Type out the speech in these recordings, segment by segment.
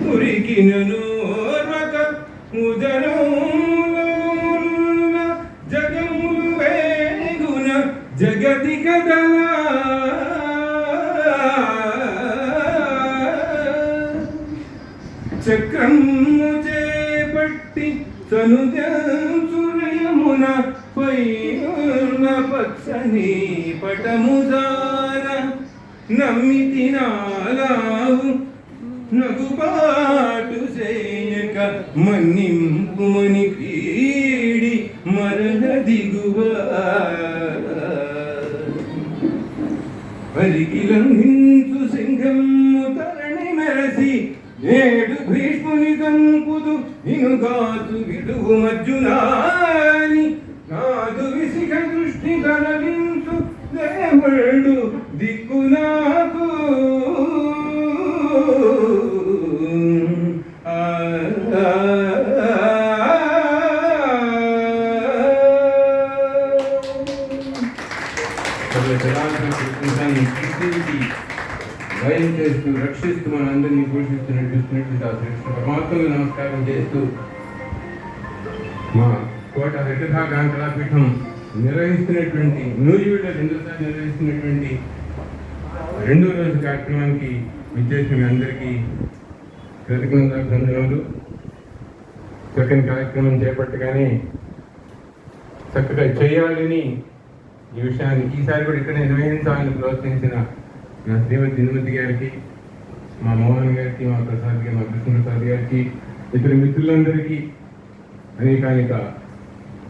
మురికినను రక ఉదరమున జగములు వేగున జగతి కదలా చక్రము చేపట్టి సనుజమున పైన పచ్చని పటముదార నమ్మితి నాలావు నగుబాటు చేయక మన్నింపుమని పీడి మరణ దిగువ పరికిలంఘించు సింహము తరణి మెరసి నేడు భీష్ముని సంపుదు ఇనుగాదు విడుగు మజ్జునాని. నాదు విసిక దృష్టి తరలించు సర్వ చరాచర ప్రపంచాన్ని సృష్టించి భయం చేస్తూ రక్షిస్తూ మనందరినీ పోషిస్తూ నడిపిస్తున్నటువంటి ఆ శ్రీకృష్ణ పరమాత్మకు నమస్కారం చేస్తూ మా కోట హరికథా కళాపీఠం నిర్వహిస్తున్నటువంటి నూజివీడ రెండోసారి నిర్వహిస్తున్నటువంటి రెండో రోజు కార్యక్రమానికి విచ్చేసిన మీ అందరికీ కృతజ్ఞతలు ధన్యవాదాలు. చక్కని కార్యక్రమం చేపట్టగానే చక్కగా చేయాలని ఈ విషయాన్ని ఈసారి కూడా ఇక్కడ నిర్వహించాలని ప్రోత్సహించిన నా శ్రీమతి ఇందుమతి గారికి మా మోహన్ గారికి మా ప్రసాద్ గారికి మా కృష్ణప్రసాద్ గారికి ఇతర మిత్రులందరికీ అనేకానేక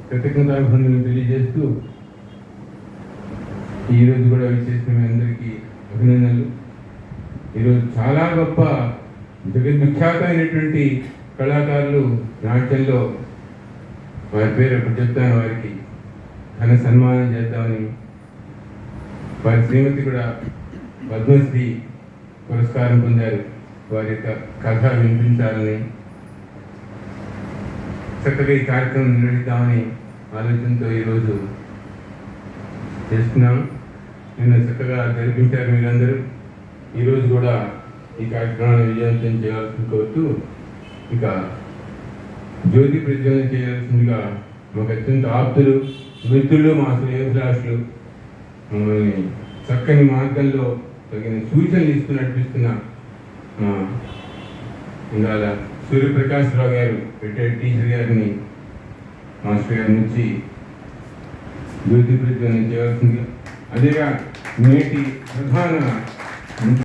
కృతజ్ఞతాభివందనలు తెలియజేస్తూ ఈరోజు కూడా విచ్చేసిన మీ అందరికీ అభినందనలు. ఈరోజు చాలా గొప్ప జగద్విఖ్యాతమైనటువంటి కళాకారులు నాట్యంలో వారి పేరు అప్పుడు చెప్తాను వారికి. ఘన సన్మానం చేద్దామని వారి శ్రీమతి కూడా పద్మశ్రీ పురస్కారం పొందారు. వారి యొక్క కథ వినిపించాలని చక్కగా ఈ కార్యక్రమం నిర్వహిద్దామని ఆలోచనతో ఈరోజు చేస్తున్నాం. నిన్న చక్కగా జరిపించారు మీరందరూ. ఈరోజు కూడా ఈ కార్యక్రమాన్ని విజయవంతం చేయాల్సింది కోరుతూ ఇక జ్యోతి ప్రజ్వలన చేయాల్సిందిగా మాకు అత్యంత ఆప్తులు మిత్రులు మా శ్రేయభిలాషులు మమ్మల్ని చక్కని మార్గంలో తగిన సూచనలు ఇస్తూ నడిపిస్తున్న మా ఇందాల సూర్యప్రకాశ్రావు గారు రిటైర్డ్ టీచర్ గారిని మాస్టర్ గారి నుంచి అభివృద్ధి ప్రజ్వలన చేయాల్సిందిగా అదేగా నేటి ప్రధాన